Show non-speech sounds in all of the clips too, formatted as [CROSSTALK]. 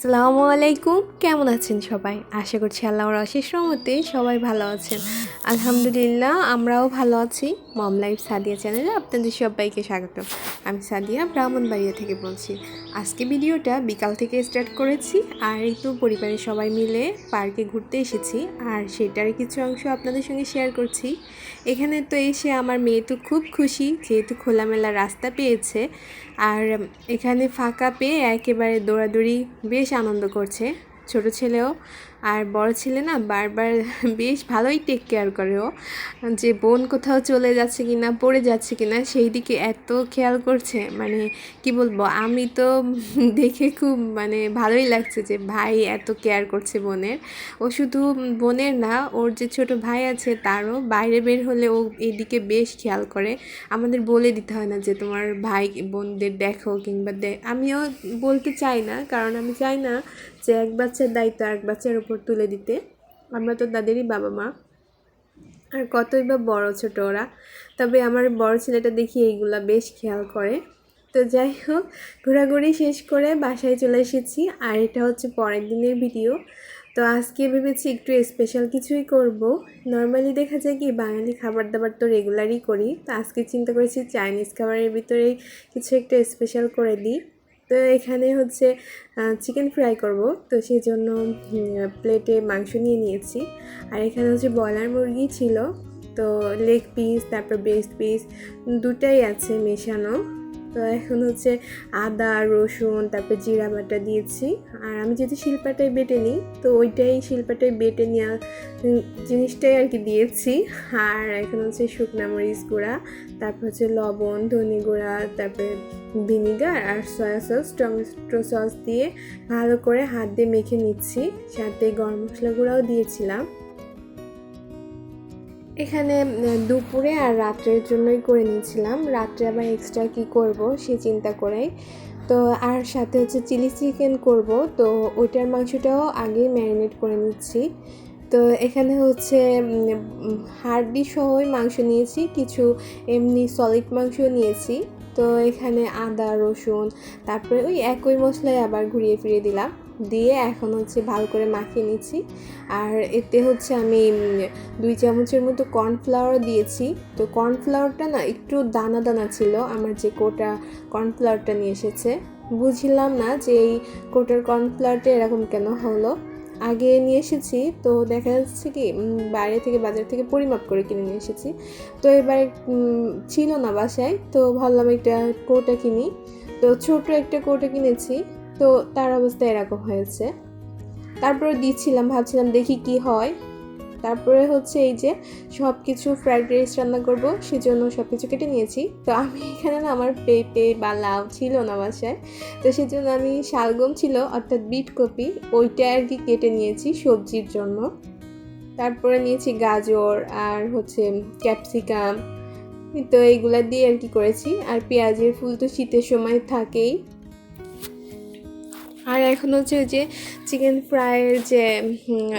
আসসালামু আলাইকুম। কেমন আছেন সবাই? আশা করছি আল্লাহর অশেষ রহমতে সবাই ভালো আছেন। আলহামদুলিল্লাহ, আমরাও ভালো আছি। মম লাইফ সাদিয়া চ্যানেলে আপনাদের সবাইকে স্বাগত। আমি সাদিয়া ব্রাহ্মণবাড়িয়া থেকে বলছি। আজকে ভিডিওটা বিকাল থেকে স্টার্ট করেছি আর তো পরিবারের সবাই মিলে পার্কে ঘুরতে এসেছি আর সেটার কিছু অংশ আপনাদের সঙ্গে শেয়ার করছি। এখানে তো এসে আমার মেয়ে তো খুব খুশি, যেহেতু খোলামেলা রাস্তা পেয়েছে। আর এখানে ফাঁকা পেয়ে একেবারে দৌড়াদৌড়ি বেশ আনন্দ করছে, ছোট ছেলেও। আর বড় ছেলে না বারবার বেশ ভালোই টেক কেয়ার করে ও। যে বোন কোথাও চলে যাচ্ছে কি না পড়ে যাচ্ছে কি না সেই দিকে এত খেয়াল করছে। মানে কি বলব, আমি তো দেখে খুব মানে ভালোই লাগছে যে ভাই এত কেয়ার করছে বোনের। ও শুধু বোনের না, ওর যে ছোট ভাই আছে তারও বাইরে বের হলে ও এদিকে বেশ খেয়াল করে। আমাদের বলে দিতে হয় না যে তোমার ভাই বোনদের দেখো কিংবা আমিও বলতে চাই না, কারণ আমি চাই না যে এক বাচ্চার দায়িত্ব এক বাচ্চার উপর তুলে দিতে। আমরা তো তাদেরই বাবা মা। আর কতই বা বড় ছোট ওরা। তবে আমার বড় ছেলেটা দেখি এইগুলা বেশ খেয়াল করে। তো যাই হোক, ঘোরাঘুরি শেষ করে বাসায় চলে এসেছি। আর এটা হচ্ছে পরের দিনের ভিডিও। তো আজকে ভেবেছি একটু স্পেশাল কিছুই করব। নর্মালি দেখা যায় কি, বাঙালি খাবার দাবার তো রেগুলারই করি। তো আজকে চিন্তা করেছি চাইনিজ খাবারের ভিতরেই কিছু একটা স্পেশাল করে দিই। তো এখানে হচ্ছে চিকেন ফ্রাই করব। তো সেই জন্য প্লেটে মাংস নিয়ে নিয়েছি। আর এখানে হচ্ছে বয়লার মুরগি ছিল। তো লেগ পিস তারপর বেস্ট পিস দুটাই আছে মেশানো। তো এখন হচ্ছে আদা, রসুন, তারপর জিরা বাটা দিয়েছি। আর আমি যেহেতু শিল্পাটাই বেটে নিই, তো ওইটাই শিল্পাটাই বেটে নেওয়া জিনিসটাই আর কি দিয়েছি। আর এখন হচ্ছে শুকনা মরিচ গুঁড়া, তারপর হচ্ছে লবণ, ধনে গুঁড়া, তারপরে ভিনিগার আর সয়া সস, টমেটো সস দিয়ে ভালো করে হাত দিয়ে মেখে নিচ্ছি। সাথে গরম মশলা গুঁড়াও দিয়েছিলাম। এখানে দুপুরে আর রাত্রের জন্যই করে নিয়েছিলাম। রাত্রে আবার এক্সট্রা কি করব সে চিন্তা করে তো আর সাথে হচ্ছে চিলি চিকেন করব। তো ওইটার মাংসটাও আগে ম্যারিনেট করে নিচ্ছি। তো এখানে হচ্ছে হাড়ডি সহই মাংস নিয়েছি। কিছু এমনি সলিড মাংস নিয়েছি। তো এখানে আদা, রসুন, তারপরে ওই একই মশলায় আবার ঘুরিয়ে ফিরিয়ে দিলাম। দিয়ে এখন হচ্ছে ভালো করে মাখিয়ে নিচ্ছি। আর এতে হচ্ছে আমি দুই চামচের মতো কর্নফ্লাওয়ার দিয়েছি। তো কর্নফ্লাওয়ারটা না একটু দানা দানা ছিল, আমার যে কোটা কর্নফ্লাওয়ারটা নিয়ে এসেছে। বুঝলাম না যে এই কোটার কর্নফ্লাওয়ারটা এরকম কেন হলো। আগে নিয়ে এসেছি, তো দেখা যাচ্ছে কি বাইরে থেকে বাজার থেকে পরিমাপ করে কিনে নিয়ে এসেছি। তো এবার ছিল না বাসায়, তো ভাবলাম একটা কোটা কিনি। তো ছোট একটা কোটা কিনেছি, তো তার অবস্থা এরকম হয়েছে। তারপরে দিচ্ছিলাম, ভাবছিলাম দেখি কি হয়। তারপরে হচ্ছে এই যে সব কিছু ফ্রাইড রাইস রান্না করব, সেজন্য সব কিছু কেটে নিয়েছি। তো আমি এখানে না আমার পেঁপে বা লাউ ছিল না বাসায়, তো সেজন্য আমি শালগম ছিল, অর্থাৎ বিট কপি, ওইটা আর কি কেটে নিয়েছি সবজির জন্য। তারপরে নিয়েছি গাজর আর হচ্ছে ক্যাপসিকাম তো এইগুলা দিয়ে আর কি করেছি। আর পেঁয়াজের ফুল তো শীতের সময় থাকেই। আর এখন হচ্ছে যে চিকেন ফ্রাইয়ের যে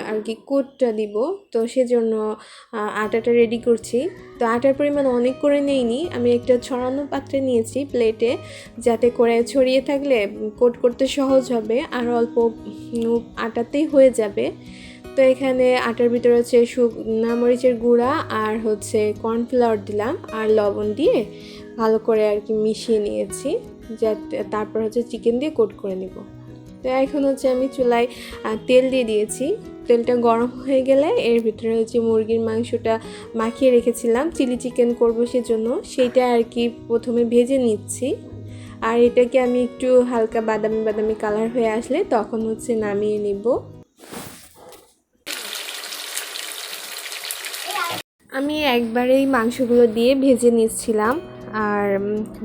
আর কি কোটটা দিব, তো সেজন্য আটাটা রেডি করছি। তো আটার পরিমাণ অনেক করে নেইনি, আমি একটা ছড়ানো পাত্রে নিয়েছি প্লেটে যাতে করে ছড়িয়ে থাকলে কোট করতে সহজ হবে, আর অল্প আটাতেই হয়ে যাবে। তো এখানে আটার ভিতরে হচ্ছে শুকনা মরিচের গুঁড়া আর হচ্ছে কর্নফ্লাওয়ার দিলাম, আর লবণ দিয়ে ভালো করে আর কি মিশিয়ে নিয়েছি, যাতে, তারপর হচ্ছে চিকেন দিয়ে কোট করে নেব। তো এখন হচ্ছে আমি চুলায় তেল দিয়ে দিয়েছি। তেলটা গরম হয়ে গেলে এর ভিতরে হচ্ছে মুরগির মাংসটা মাখিয়ে রেখেছিলাম। চিলি চিকেন করব সেজন্য। সেইটা আর কি প্রথমে ভেজে নিচ্ছি। আর এটাকে আমি একটু হালকা বাদামি বাদামি কালার হয়ে আসলে তখন হচ্ছে নামিয়ে নিব। আমি একবারেই মাংসগুলো দিয়ে ভেজে নিচ্ছিলাম। আর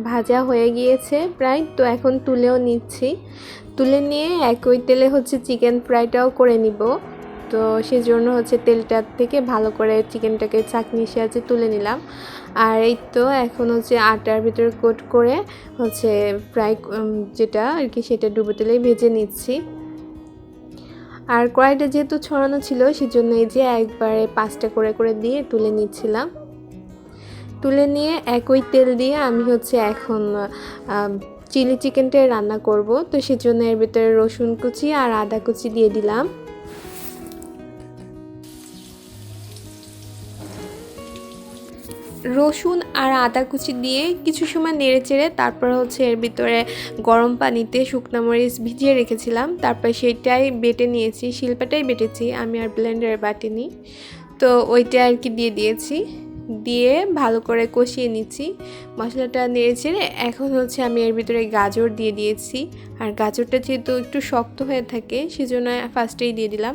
ভাজা হয়ে গিয়েছে প্রায়, তো এখন তুলেও নিচ্ছি। তুলে নিয়ে একই তেলে হচ্ছে চিকেন ফ্রাইটাও করে নিব। তো সেজন্য হচ্ছে তেলটার থেকে ভালো করে চিকেনটাকে চাকনি সাহায্যে তুলে নিলাম। আর এই তো এখন হচ্ছে আটার ভিতরে কোট করে হচ্ছে ফ্রাই যেটা আর কি সেটা ডুবো তেলেই ভেজে নিচ্ছি। আর কড়াইটা যেহেতু ছড়ানো ছিল, সেজন্য এই যে একবারে পাঁচটা করে করে দিয়ে তুলে নিচ্ছিলাম। তুলে নিয়ে একই তেল দিয়ে আমি হচ্ছে এখন চিলি চিকেনটাই রান্না করব। তো সেজন্য এর ভিতরে রসুন কুচি আর আদা কুচি দিয়ে দিলাম। রসুন আর আদা কুচি দিয়ে কিছু সময় নেড়ে চেড়ে তারপর হচ্ছে এর ভিতরে গরম পানিতে শুকনো মরিচ ভিজিয়ে রেখেছিলাম। তারপর সেটাই বেটে নিয়েছি, শিল্পাটাই বেটেছি, আমি আর ব্লেন্ডারে বাটিনি। তো ওইটা আর কি দিয়ে দিয়েছি। দিয়ে ভালো করে কষিয়ে নিচ্ছি। মশলাটা নেড়ে চেড়ে এখন হচ্ছে আমি এর ভিতরে গাজর দিয়ে দিয়েছি। আর গাজরটা যেহেতু একটু শক্ত হয়ে থাকে, সেজন্য ফার্স্টেই দিয়ে দিলাম।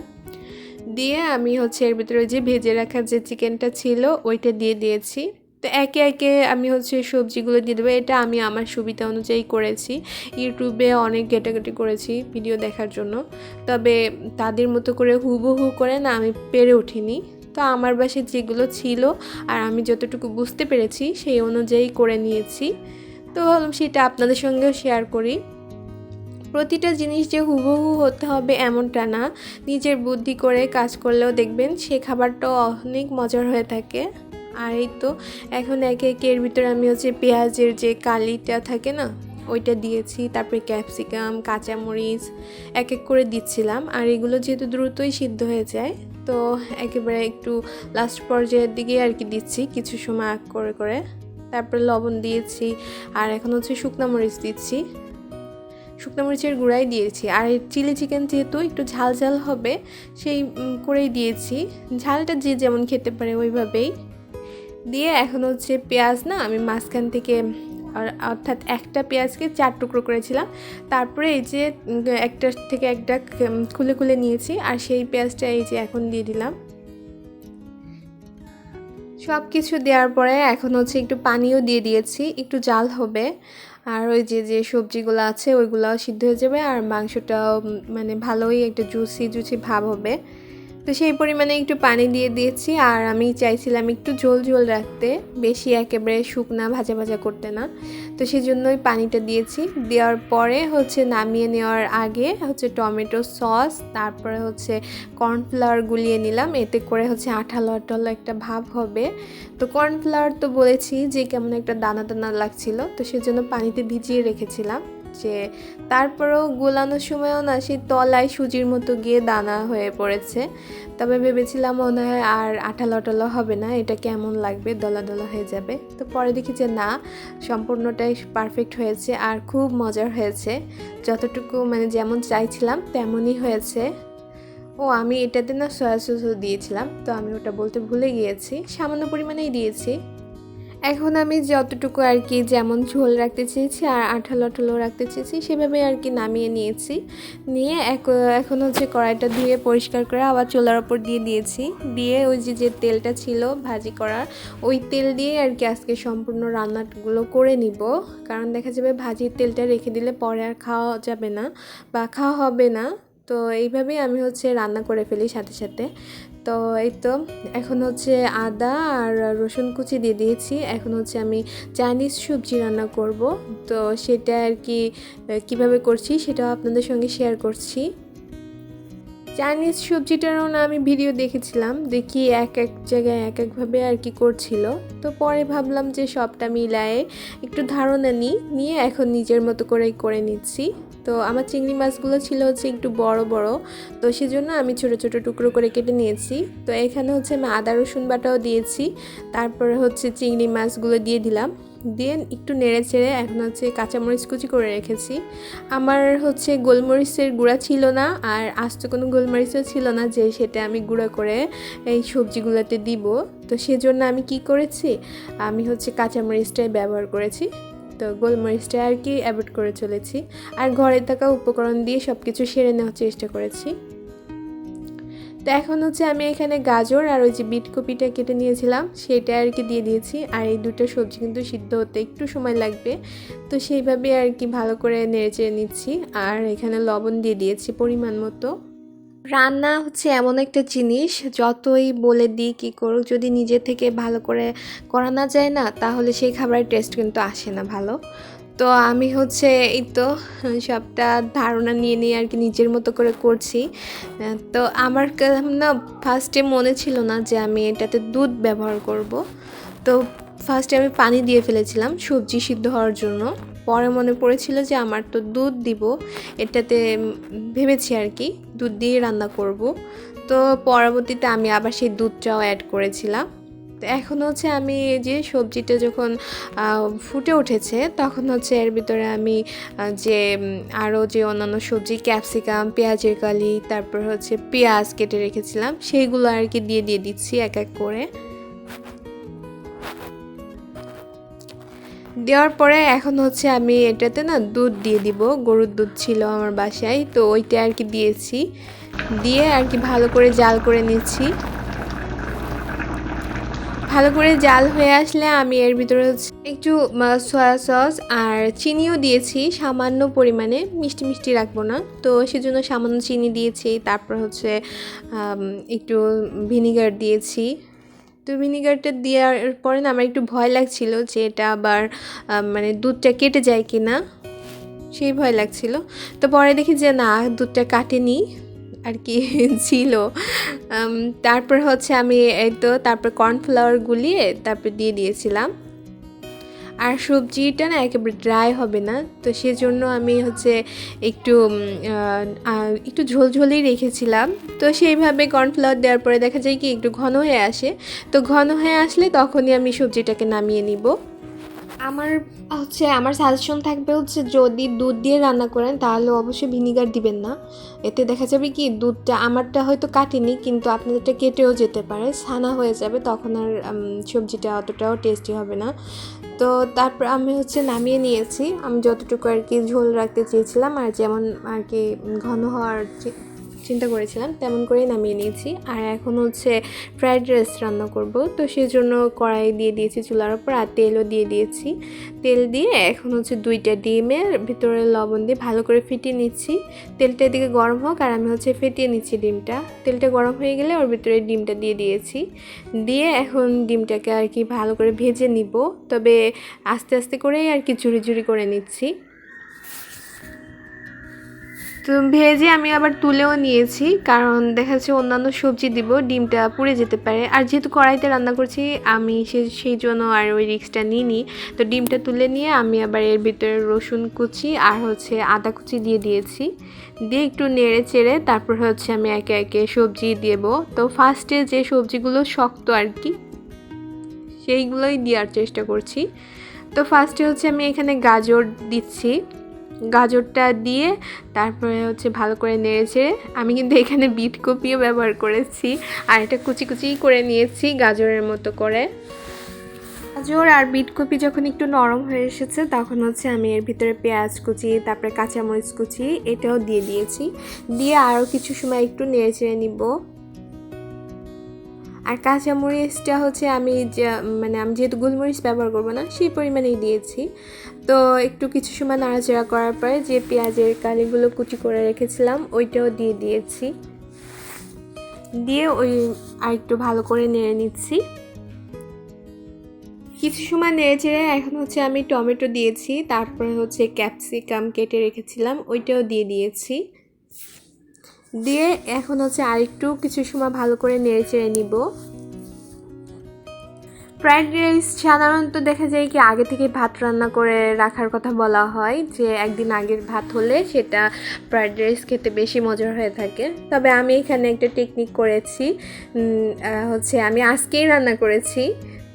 দিয়ে আমি হচ্ছে এর ভিতরে যে ভেজে রাখা যে চিকেনটা ছিল, ওইটা দিয়ে দিয়েছি। তো একে একে আমি হচ্ছে সবজিগুলো দিয়ে দেবো। এটা আমি আমার সুবিধা অনুযায়ী করেছি। ইউটিউবে অনেক ঘেটাঘেটি করেছি ভিডিও দেখার জন্য। তবে তাদের মতো করে হুবহু করে না আমি পেরে উঠিনি। তো আমার বাসায় যেগুলো ছিল আর আমি যতটুকু বুঝতে পেরেছি সেই অনুযায়ী করে নিয়েছি। তো ভাবলাম সেটা আপনাদের সঙ্গেও শেয়ার করি। প্রতিটা জিনিস যে হুবহু হতে হবে এমনটা না। নিজের বুদ্ধি করে কাজ করলেও দেখবেন সে খাবারটাও অনেক মজার হয়ে থাকে। আর এই তো এখন একে একে এর ভিতরে আমি হচ্ছে পেঁয়াজের যে কালিটা থাকে না, ওইটা দিয়েছি, তারপরে ক্যাপসিকাম, কাঁচামরিচ, এক এক করে দিচ্ছিলাম। আর এগুলো যেহেতু দ্রুতই সিদ্ধ হয়ে যায় তো একেবারে একটু লাস্ট পর্যায়ের দিকে আর কি দিচ্ছি কিছু সময় আগ করে করে। তারপরে লবণ দিয়েছি আর এখন হচ্ছে শুকনো মরিচ দিচ্ছি। শুকনো মরিচের গুঁড়াই দিয়েছি আর চিলি চিকেন যেহেতু একটু ঝাল ঝাল হবে সেই করেই দিয়েছি। ঝালটা যে যেমন খেতে পারে ওইভাবেই। দিয়ে এখন হচ্ছে পেঁয়াজ না আমি মাঝখান থেকে অর্থাৎ একটা পেঁয়াজকে চার টুকরো করেছিলাম। তারপরে এই যে একটা থেকে একটা খুলে খুলে নিয়েছি আর সেই পেঁয়াজটা এই যে এখন দিয়ে দিলাম। সব কিছু দেওয়ার পরে এখন হচ্ছে একটু পানিও দিয়ে দিয়েছি, একটু জাল হবে। আর ওই যে যে সবজিগুলো আছে ওইগুলোও সিদ্ধ হয়ে যাবে আর মাংসটাও মানে ভালোই একটা জুসি জুসি ভাব হবে। তো সেই পরিমাণে একটু পানি দিয়ে দিয়েছি আর আমি চাইছিলাম একটু ঝোল ঝোল রাখতে, বেশি একেবারে শুকনা, ভাজা ভাজা করতে না। তো সেই জন্যই পানিটা দিয়েছি। দেওয়ার পরে হচ্ছে নামিয়ে নেওয়ার আগে হচ্ছে টমেটো সস, তারপরে হচ্ছে কর্নফ্লাওয়ার গুলিয়ে নিলাম। এতে করে হচ্ছে আঠালো আঠালো একটা ভাব হবে। তো কর্নফ্লাওয়ার তো বলেছি যে কেমন একটা দানা দানা লাগছিল, তো সেজন্য পানিতে ভিজিয়ে রেখেছিলাম। যে তারপরেও গোলানোর সময়ও না, সেই তলায় সুজির মতো গিয়ে দানা হয়ে পড়েছে। তবে ভেবেছিলাম মনে হয় আর আঠালো আঠালো হবে না, এটা কেমন লাগবে, দলা দলা হয়ে যাবে। তো পরে দেখি যে না, সম্পূর্ণটাই পারফেক্ট হয়েছে আর খুব মজার হয়েছে। যতটুকু মানে যেমন চাইছিলাম তেমনই হয়েছে। ও, আমি এটাতে না সয়া সসও দিয়েছিলাম, তো আমি ওটা বলতে ভুলে গিয়েছি, সামান্য পরিমাণেই দিয়েছি। এখন আমি যতটুকু আর কি যেমন ঝোল রাখতে চেয়েছি আর আঠালো আঠালো রাখতে চেয়েছি সেভাবে আর কি নামিয়ে নিয়েছি। নিয়ে এখন হচ্ছে কড়াইটা ধুয়ে পরিষ্কার করে আবার চোলার ওপর দিয়ে দিয়েছি। দিয়ে ওই যে যে তেলটা ছিল ভাজি করার, ওই তেল দিয়ে আর কি আজকে সম্পূর্ণ রান্নাগুলো করে নিব। কারণ দেখা যাবে ভাজির তেলটা রেখে দিলে পরে আর খাওয়া যাবে না বা খাওয়া হবে না। তো এইভাবেই আমি হচ্ছে রান্না করে ফেলি সাথে সাথে। তো এই তো, এখন হচ্ছে আদা আর রসুন কুচি দিয়ে দিয়েছি। এখন হচ্ছে আমি চাইনিজ সবজি রান্না করব। তো সেটা আর কি কীভাবে করছি সেটাও আপনাদের সঙ্গে শেয়ার করছি। চাইনিজ সবজিটারও না আমি ভিডিও দেখেছিলাম, দেখি এক এক জায়গায় এক একভাবে আর কি করছিল। তো পরে ভাবলাম যে সবটা মিলায়ে একটু ধারণা নিই, নিয়ে এখন নিজের মতো করেই করে নিচ্ছি। তো আমার চিংড়ি মাছগুলো ছিল হচ্ছে একটু বড় বড়। তো সেজন্য আমি ছোট ছোট টুকরো করে কেটে নিয়েছি। তো এখানে হচ্ছে আমি আদা, রসুন বাটাও দিয়েছি। তারপরে হচ্ছে চিংড়ি মাছগুলো দিয়ে দিলাম। দিয়ে একটু নেড়ে চেড়ে এখন হচ্ছে কাঁচামরিচ কুচি করে রেখেছি। আমার হচ্ছে গোলমরিচের গুঁড়া ছিল না আর আস্ত কোনো গোলমরিচও ছিল না যে সেটা আমি গুঁড়া করে এই সবজিগুলোতে দিব। তো সেজন্য আমি কি করেছি? আমি হচ্ছে কাঁচামরিচটাই ব্যবহার করেছি। তো গোলমরিচটা আর কি অ্যাভয়েড করে চলেছি। আর ঘরে থাকা উপকরণ দিয়ে সব কিছু সেরে নেওয়ার চেষ্টা করেছি। তো এখন হচ্ছে আমি এখানে গাজর আর ওই যে বিট কপিটা কেটে নিয়েছিলাম, সেটা আর কি দিয়ে দিয়েছি। আর এই দুটো সবজি কিন্তু সিদ্ধ হতে একটু সময় লাগবে। তো সেইভাবে আর কি ভালো করে নেড়ে চেড়ে নিচ্ছি। আর এখানে লবণ দিয়ে দিয়েছি পরিমাণ মতো। রান্না হচ্ছে এমন একটা জিনিস, যতই বলে দিই কী করুক, যদি নিজে থেকে ভালো করে করা না যায় না, তাহলে সেই খাবারের টেস্ট কিন্তু আসে না ভালো। তো আমি হচ্ছে এই তো সবটা ধারণা নিয়ে নিয়ে আর কি নিজের মতো করে করছি। তো আমার না ফার্স্টে মনে ছিল না যে আমি এটাতে দুধ ব্যবহার করব। তো ফার্স্টে আমি পানি দিয়ে ফেলেছিলাম সবজি সিদ্ধ হওয়ার জন্য। পরে মনে পড়েছিল যে আমার তো দুধ দিব, এটাতে ভেবেছি আর কি, দুধ দিয়ে রান্না করব। তো পরবর্তীতে আমি আবার সেই দুধটাও অ্যাড করেছিলাম। তো এখন হচ্ছে আমি যে সবজিটা যখন ফুটে উঠেছে, তখন হচ্ছে এর ভিতরে আমি যে আরও যে অন্যান্য সবজি, ক্যাপসিকাম, পেঁয়াজের কালি, তারপর হচ্ছে পেঁয়াজ কেটে রেখেছিলাম, সেইগুলো আর কি দিয়ে দিয়ে দিচ্ছি এক এক করে। দেওয়ার পরে এখন হচ্ছে আমি এটাতে না দুধ দিয়ে দিব। গরুর দুধ ছিল আমার বাসায়, তো ওইটা আর কি দিয়েছি। দিয়ে আর কি ভালো করে জাল করে নিচ্ছি। ভালো করে জাল হয়ে আসলে আমি এর ভিতরে হচ্ছে একটু সয়া সস আর চিনিও দিয়েছি, সামান্য পরিমাণে। মিষ্টি মিষ্টি রাখব না। তো সেজন্য সামান্য চিনি দিয়েছি, তারপর হচ্ছে একটু ভিনিগার দিয়েছি। তো ভিনিগারটা দেওয়ার পরে না আমার একটু ভয় লাগছিল যে এটা আবার মানে দুধটা কেটে যায় কি না সেই ভয় লাগছিল। তো পরে দেখি যে না, দুধটা কাটেনি, আর কি [LAUGHS] ছিল। তারপর হচ্ছে আমি এই তো, তারপর কর্নফ্লাওয়ার গুলিয়ে তারপর দিয়ে দিয়েছিলাম। আর সবজিটা না একেবারে ড্রাই হবে না। তো সেজন্য আমি হচ্ছে একটু একটু ঝোলঝোলেই রেখেছিলাম। তো সেইভাবে কর্নফ্লাওয়ার দেওয়ার পরে দেখা যায় কি একটু ঘন হয়ে আসে। তো ঘন হয়ে আসলে তখনই আমি সবজিটাকে নামিয়ে নিব। আমার হচ্ছে, আমার সাজেশন থাকবে হচ্ছে যদি দুধ দিয়ে রান্না করেন, তাহলে অবশ্যই ভিনিগার দিবেন না। এতে দেখা যাবে কি, দুধটা আমারটা হয়তো কাটেনি, কিন্তু আপনাদেরটা কেটেও যেতে পারে, ছানা হয়ে যাবে, তখন আর সবজিটা অতটাও টেস্টি হবে না। তো তারপর আমি হচ্ছে নামিয়ে নিয়েছি। আমি যতটুকু আর কি ঝোল রাখতে চেয়েছিলাম, আর যেমন আর কি ঘন হওয়ার চিন্তা করেছিলাম, তেমন করেই নামিয়ে নিয়েছি। আর এখন হচ্ছে ফ্রাইড রাইস রান্না করব। তো সেই জন্য কড়াই দিয়ে দিয়েছি চুলার উপর আর তেলও দিয়ে দিয়েছি। তেল দিয়ে এখন হচ্ছে দুইটা ডিমের ভিতরে লবণ দিয়ে ভালো করে ফিটিয়ে নিচ্ছি। তেলটা এদিকে গরম হোক আর আমি হচ্ছে ফেটিয়ে নিচ্ছি ডিমটা। তেলটা গরম হয়ে গেলে ওর ভিতরে ডিমটা দিয়ে দিয়েছি। দিয়ে এখন ডিমটাকে আর কি ভালো করে ভেজে নিব। তবে আস্তে আস্তে করেই আর কি ঝুড়ি ঝুড়ি করে নিচ্ছি। তো ভেজে আমি আবার তুলেও নিয়েছি, কারণ দেখা যাচ্ছে অন্যান্য সবজি দিব, ডিমটা পুড়ে যেতে পারে। আর যেহেতু কড়াইতে রান্না করছি, আমি সে সেই জন্য আর ওই রিক্সটা নিইনি। তো ডিমটা তুলে নিয়ে আমি আবার এর ভিতরে রসুন কুচি আর হচ্ছে আদা কুচি দিয়ে দিয়েছি। দিয়ে একটু নেড়ে চেড়ে তারপর হচ্ছে আমি একে একে সবজি দেব। তো ফার্স্টে যে সবজিগুলো শক্ত আর কি, সেইগুলোই দেওয়ার চেষ্টা করছি। তো ফার্স্টে হচ্ছে আমি এখানে গাজর দিচ্ছি। গাজরটা দিয়ে তারপরে হচ্ছে ভালো করে নেড়েছে আমি কিন্তু এখানে বিট কপিও ব্যবহার করেছি। আর এটা কুচি কুচি করে নিয়েছি গাজরের মতো করে। গাজর আর বিট কপি যখন একটু নরম হয়ে এসেছে, তখন হচ্ছে আমি এর ভিতরে পেঁয়াজ কুচি, তারপরে কাঁচামরিচ কুচি, এটাও দিয়ে দিয়েছি। দিয়ে আরও কিছু সময় একটু নেড়ে চেড়ে নিব। আর কাঁচামরিচটা হচ্ছে আমি মানে আমি যেহেতু গোলমরিচ ব্যবহার করব না, সেই পরিমাণেই দিয়েছি। তো একটু কিছু সময় নাড়াচাড়া করার পরে যে পেঁয়াজের কালিগুলো কুচি করে রেখেছিলাম, ওইটাও দিয়ে দিয়েছি। দিয়ে ওই আর একটু ভালো করে নেড়ে নিচ্ছি। কিছু সময় নেড়ে চেড়ে এখন হচ্ছে আমি টমেটো দিয়েছি, তারপরে হচ্ছে ক্যাপসিকাম কেটে রেখেছিলাম, ওইটাও দিয়ে দিয়েছি। দিয়ে এখন হচ্ছে আরেকটু কিছু সময় ভালো করে নেড়ে চেড়ে নিব। ফ্রাইড রাইস সাধারণত দেখা যায় কি আগে থেকে ভাত রান্না করে রাখার কথা বলা হয়, যে একদিন আগের ভাত হলে সেটা ফ্রাইড রাইস খেতে বেশি মজার হয়ে থাকে। তবে আমি এখানে একটা টেকনিক করেছি হচ্ছে আমি আজকেই রান্না করেছি।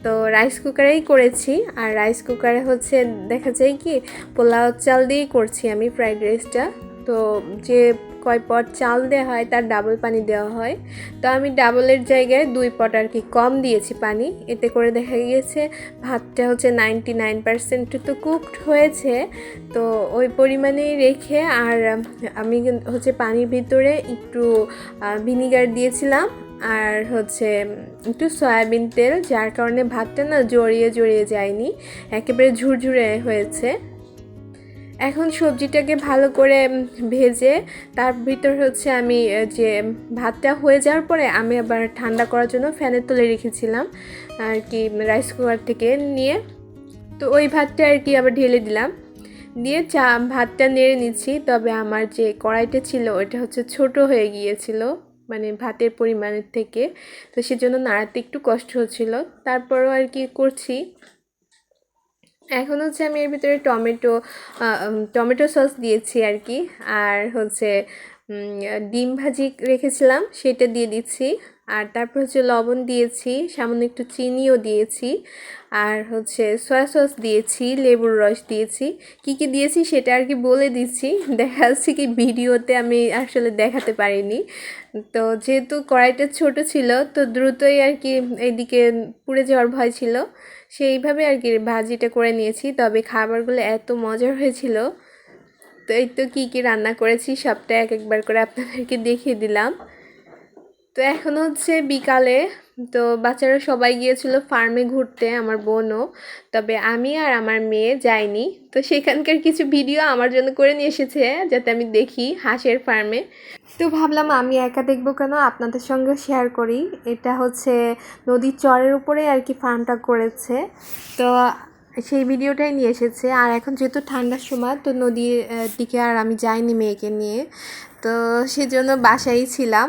তো রাইস কুকারেই করেছি, আর রাইস কুকারে হচ্ছে দেখা যায় কি পোলাও চাল দিয়েই করছি আমি ফ্রাইড রাইসটা। তো যে কয় পট চাল দেওয়া হয়, তার ডাবল পানি দেওয়া হয়। তো আমি ডাবলের জায়গায় দুই পট আর কি কম দিয়েছি পানি। এতে করে দেখা গিয়েছে, ভাতটা হচ্ছে নাইনটি নাইন পার্সেন্ট তো কুকড হয়েছে। তো ওই পরিমাণেই রেখে আর আমি হচ্ছে পানির ভিতরে একটু ভিনিগার দিয়েছিলাম আর হচ্ছে একটু সয়াবিন তেল, যার কারণে ভাতটা না জড়িয়ে জড়িয়ে যায়নি। একেবারে ঝুরঝুরে হয়েছে। এখন সবজিটাকে ভালো করে ভেজে তার ভিতর হচ্ছে আমি যে ভাতটা হয়ে যাওয়ার পরে আমি আবার ঠান্ডা করার জন্য ফ্যানের তলে রেখেছিলাম আর কি রাইস কুকার থেকে নিয়ে। তো ওই ভাতটা আর কি আবার ঢেলে দিলাম। দিয়ে চা, ভাতটা নেড়ে নিচ্ছি। তবে আমার যে কড়াইটা ছিল ওটা হচ্ছে ছোট হয়ে গিয়েছিল মানে ভাতের পরিমাণের থেকে। তো সেজন্য নাড়াতে একটু কষ্ট হচ্ছিল। তারপরও আর কি করছি। এখন হচ্ছে আমি এর ভিতরে টমেটো টমেটো সস দিয়েছি আর কি। আর হচ্ছে ডিম ভাজি রেখেছিলাম, সেটা দিয়ে দিচ্ছি। আর তারপর হচ্ছে লবণ দিয়েছি, সামান্য একটু চিনিও দিয়েছি। আর হচ্ছে সয়া সস দিয়েছি, লেবুর রস দিয়েছি। কি কি দিয়েছি সেটা আর কি বলে দিচ্ছি। দেখা যাচ্ছে কি ভিডিওতে আমি আসলে দেখাতে পারিনি। তো যেহেতু কড়াইটা ছোট ছিল, তো দ্রুতই আর কি এইদিকে পুড়ে যাওয়ার ভয় ছিল। সেইভাবে আর কি ভাজিটা করে নিয়েছি। তবে খাবারগুলো এত মজার হয়েছিল। তো এই তো কী কী রান্না করেছি সবটা এক একবার করে আপনাদেরকে দেখিয়ে দিলাম। তো এখন হচ্ছে বিকালে তো বাচ্চারা সবাই গিয়েছিল ফার্মে ঘুরতে, আমার বোনও। তবে আমি আর আমার মেয়ে যাইনি। তো সেখানকার কিছু ভিডিও আমার জন্য করে নিয়ে এসেছে, যাতে আমি দেখি হাঁসের ফার্মে তো ভাবলাম আমি একা দেখব কেন? আপনাদের সঙ্গে শেয়ার করি। এটা হচ্ছে নদীর চরের উপরে আর কি ফার্মটা করেছে। তো সেই ভিডিওটাই নিয়ে এসেছে। আর এখন যেহেতু ঠান্ডার সময়, তো নদীর দিকে আর আমি যাইনি মেয়েকে নিয়ে। তো সেজন্য বাসায় ছিলাম।